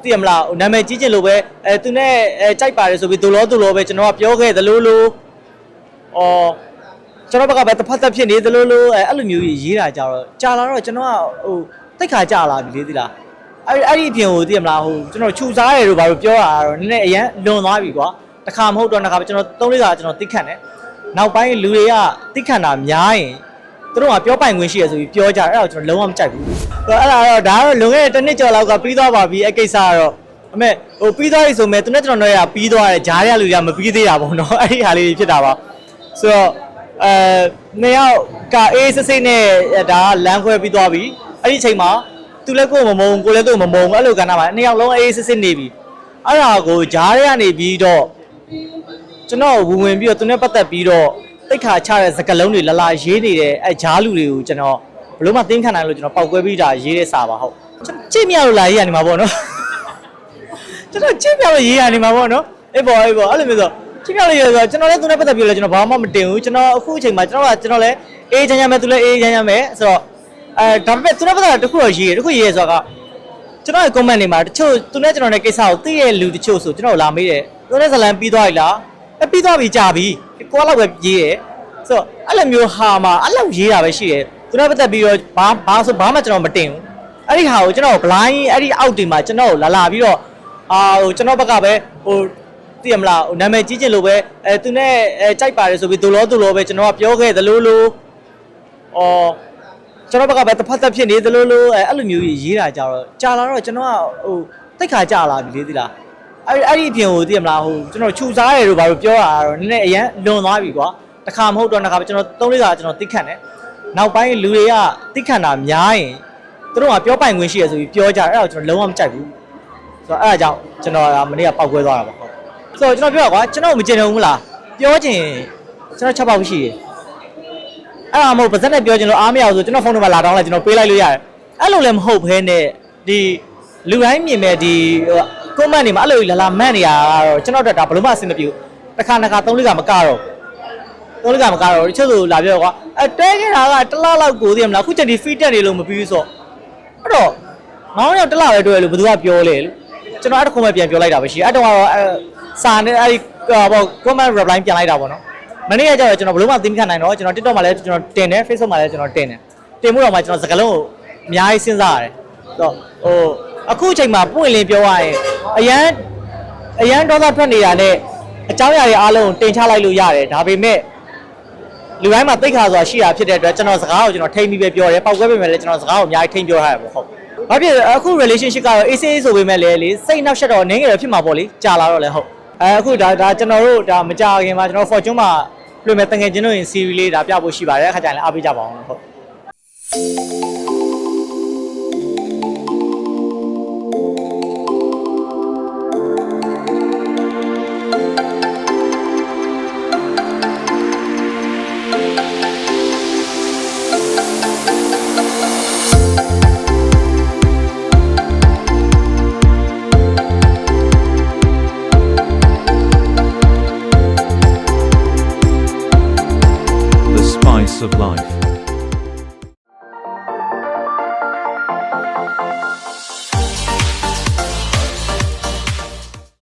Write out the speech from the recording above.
သိရမလားဟိုနာမည်ကြီးကျင်လို့ပဲအဲသူနဲ့အဲကြိုက်ပါတယ်ဆိုပြီးဒူလောဒူလောပဲကျွန်တော်ကပြောခဲ့သလိုလိုအော်ကျွန်တော်ဘက်ကပဲတစ်ဖက်သက်ဖြစ်နေသလိုလိုအဲအဲ့လိုမျိုးကြီးရေးတာကြတော့ကြာလာတော့ကျွန်တော်ကဟိုတိတ်ခါကြာလာပြီလေသိလားအဲ့အဲ့ဒီအပြင်ကိုသိရမလားဟိုကျွန်တော်ခြူစားတယ်လို့ဘာလို့ပြောတာတော့နည်းနည်းအရန်လွန်သွားပြီကွာတခါမဟုတ်တော့တစ်ခါပဲကျွန်တော်သုံးလေးခါကျွန်တော်တိတ်ခတ်တယ်နောက်ပိုင်းလူတွေကတိတ်ခတ်တာများရင် သူတို့ကပြောပိုင်ခွင့်ရှိရဆိုပြီးပြောကြတယ်အဲ့ဒါကိုကျွန်တော်လုံးဝမကြိုက်ဘူးအဲ့ဒါတော့ဒါကတော့လွန်ခဲ့တဲ့တစ်နှစ်ကျော်လောက်ကပြီးသွားပါပြီအဲ့ကိစ္စကတော့အမေဟိုပြီးသွားပြီဆိုမဲ့သူနဲ့ကျွန်တော်တို့ကပြီးသွားတယ်ဂျားရလူတွေကမပြီးသေးတာပေါ့နော်အဲ့ဒီဟာလေးတွေဖြစ်တာပါဆိုတော့အဲနှစ်ယောက်ကအေးစစ်စစ်နဲ့ဒါကလမ်းခွဲပြီးသွားပြီအဲ့ဒီအချိန်မှာသူလည်းကိုယ်မမုံကိုလည်းသူ့မမုံအဲ့လိုကဏ္ဍမှာနှစ်ယောက်လုံးအေးစစ်စစ်နေပြီအဲ့ဒါကိုဂျားရကနေပြီးတော့ကျွန်တော်ဝင်ဝင်ပြီးတော့သူနဲ့ပတ်သက်ပြီးတော့ တိတ်ခါချတဲ့စကလုံးတွေလလာရေးနေတဲ့အဲဂျားလူတွေကိုကျွန်တော်ဘလို့မှတင်းခံနိုင်လို့ကျွန်တော်ပောက်ကွဲပြီးတာရေးတဲ့စာပါဟုတ်ကျွန်တော်ကြည့်မြလို့လာရေးရနေမှာပေါ့နော်ကျွန်တော်ကြည့်ပြလို့ရေးရနေမှာပေါ့နော်အေးပေါ့အေးပေါ့အဲ့လိုမျိုးဆိုကြည့်ပြလို့ရေးဆိုတော့ကျွန်တော်လည်းသူနဲ့ပတ်သက်ပြီးလဲကျွန်တော်ဘာမှမတင်ဘူးကျွန်တော်အခုအချိန်မှာကျွန်တော်ကကျွန်တော်လည်းအေးချမ်းချမ်းပဲသူလည်းအေးချမ်းချမ်းပဲဆိုတော့အဲဒါပေမဲ့သူနဲ့ပတ်သက်တာတစ်ခုတော့ရေးရတစ်ခုရေးရဆိုတော့ကျွန်တော်ရဲ့ comment တွေမှာတချို့သူနဲ့ကျွန်တော်ရဲ့ကိစ္စကိုသိရဲ့လူတချို့ဆိုကျွန်တော်လာမေးတယ်သူနဲ့ဇလန်ပြီးသွားပြီလားအဲပြီးသွားပြီကြာပြီကိုကတော့ပဲရေးတယ် ဆိုတော့အဲ့လိုမျိုးဟာမှာအဲ့လိုရေးတာပဲရှိတယ်သူနဲ့ပတ်သက်ပြီးတော့ဘာဘာဆိုဘာမှကျွန်တော်မတင်ဘူးအဲ့ဒီဟာကိုကျွန်တော် blind အဲ့ဒီအောက်တင်မှာကျွန်တော်ကိုလာလာပြီးတော့အာဟိုကျွန်တော်ဘက်ကပဲဟိုသိရမလားဟိုနာမည်ကြီးကျင်လို့ပဲအဲသူနဲ့အဲကြိုက်ပါတယ်ဆိုပြီးဒူလောဒူလောပဲကျွန်တော်ကပြောခဲ့သလိုလိုအော်ကျွန်တော်ဘက်ကပဲတစ်ဖက်သက်ဖြစ်နေသလိုလိုအဲအဲ့လိုမျိုးကြီးရေးတာကြတော့ကြာလာတော့ကျွန်တော်ကဟိုတိတ်ခါကြာလာပြီလေသိလားအဲ့အဲ့ဒီအပြင်ကိုသိရမလားဟိုကျွန်တော်ခြူစားတယ်လို့ဘာလို့ပြောတာတော့နည်းနည်းအရန်လွန်သွားပြီကွာ တခါမဟုတ်တော့တစ်ခါပဲကျွန်တော်သုံးလေးခါကျွန်တော်တိတ်ခတ်တယ်နောက်ပိုင်းလူတွေကတိတ်ခတ်တာများရင်သူတို့ကပြောပိုင်ခွင့်ရှိရဆိုပြီးပြောကြတယ်အဲ့ဒါကိုကျွန်တော်လုံးဝမကြိုက်ဘူးဆိုတော့အဲ့ဒါကြောင့်ကျွန်တော်ကမနေ့ကပောက်ကွဲသွားတာပါဟုတ်ဆိုတော့ကျွန်တော်ပြောတာကွာကျွန်တော်မကျင်တော့ဘူးမလားပြောချင်ကျွန်တော်ချက်ပေါက်ရှိတယ်အဲ့ဒါမဟုတ်ပါဇက်နဲ့ပြောချင်လို့အားမရဘူးဆိုကျွန်တော်ဖုန်းနံပါတ်လာတောင်းလိုက်ကျွန်တော်ပေးလိုက်လို့ရတယ်အဲ့လိုလည်းမဟုတ်ဘဲနဲ့ဒီလူတိုင်းမြင်မဲ့ဒီကွန်မန့်တွေမှာအဲ့လိုလာလာမန့်နေရတော့ကျွန်တော်တို့ဒါဘလို့မှအဆင်မပြေဘူးတစ်ခါတစ်ခါသုံးလေးကမကတော့ သုံးလေးကမကတော့တချို့ဆိုလာပြောကွာအဲတဲခဲ့တာကတစ်လားလောက်ကိုသိရမလားအခုချက်ဒီ feed တက်နေလို့မပြီးဘူးဆိုတော့အဲ့တော့ငောင်းရောက်တစ်လပဲတွေ့လို့ဘယ်သူကပြောလဲလို့ကျွန်တော်အဲ့တခုမှပြန်ပြောလိုက်တာပဲရှိအဲ့တော့ကတော့အဲစာနဲ့အဲ့ဒီဟို comment reply ပြန်လိုက်တာပေါ့နော်မနေ့ကကျတော့ကျွန်တော်ဘလို့မှသိမခံနိုင်တော့ကျွန်တော် TikTok မှာလည်းကျွန်တော်တင်တယ် Facebook မှာလည်းကျွန်တော်တင်တယ်တင်မှုတော့မှကျွန်တော်စကားလုံးကိုအများကြီးစဉ်းစားရတယ်ဆိုတော့ဟိုအခုအချိန်မှာပွင့်လင်းပြောရရင်အရန်အရန်ဒေါသထွက်နေတာနဲ့အကြောင်းအရာတွေအားလုံးတင်ချလိုက်လို့ရတယ်ဒါပေမဲ့ လူတိုင်းမှာတိတ်ခါဆိုတာရှိတာဖြစ်တဲ့အတွက်ကျွန်တော်စကားကိုကျွန်တော်ထိမ့်ပြီးပဲပြောတယ်ပောက်ကွဲပေမဲ့လည်းကျွန်တော်စကားကိုအများကြီးထိမ့်ပြောထားရပါဟုတ်။ဘာဖြစ်လဲအခု relationship ကတော့ AC ဆိုပေမဲ့လည်းလေစိတ်နှောက်ရှက်တော့နင်းငယ်ရဖြစ်မှာပေါ့လေကြာလာတော့လည်းဟုတ်။အဲအခုဒါဒါကျွန်တော်တို့ဒါမကြခင်မှာကျွန်တော် Fortune မှာလွှင့်မဲ့တငယ်ချင်းတို့ရင် series လေးဒါပြဖို့ရှိပါတယ်အခါကျရင်လည်းအားပေးကြပါအောင်လို့ဟုတ်။ of life.